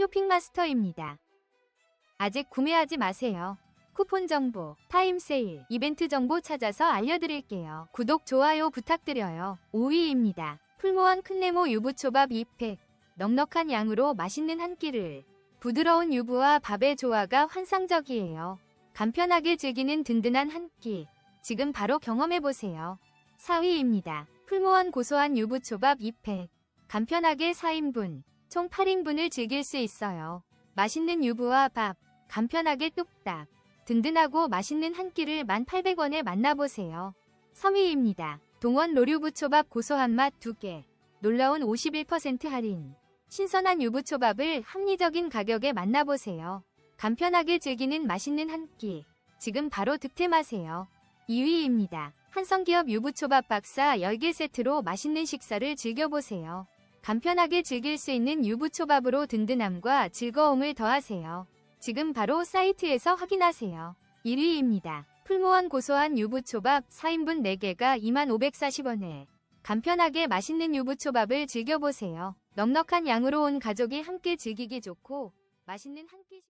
쇼핑마스터입니다. 아직 구매하지 마세요. 쿠폰 정보, 타임 세일, 이벤트 정보 찾아서 알려드릴게요. 구독, 좋아요 부탁드려요. 5위입니다. 풀무원 큰네모 유부초밥 2팩. 넉넉한 양으로 맛있는 한 끼를. 부드러운 유부와 밥의 조화가 환상적이에요. 간편하게 즐기는 든든한 한 끼. 지금 바로 경험해보세요. 4위입니다. 풀무원 고소한 유부초밥 2팩. 간편하게 4인분, 총 8인분을 즐길 수 있어요. 맛있는 유부와 밥, 간편하게 뚝딱. 든든하고 맛있는 한 끼를 1,800원에 만나보세요. 3위입니다. 동원 로류부초밥 고소한 맛 2개. 놀라운 51% 할인. 신선한 유부초밥을 합리적인 가격에 만나보세요. 간편하게 즐기는 맛있는 한 끼. 지금 바로 득템하세요. 2위입니다. 한성기업 유부초밥 박사 10개 세트로 맛있는 식사를 즐겨보세요. 간편하게 즐길 수 있는 유부초밥으로 든든함과 즐거움을 더하세요. 지금 바로 사이트에서 확인하세요. 1위입니다. 풀무원 고소한 유부초밥 4인분 4개가 2540원에 간편하게 맛있는 유부초밥을 즐겨보세요. 넉넉한 양으로 온 가족이 함께 즐기기 좋고 맛있는 한 끼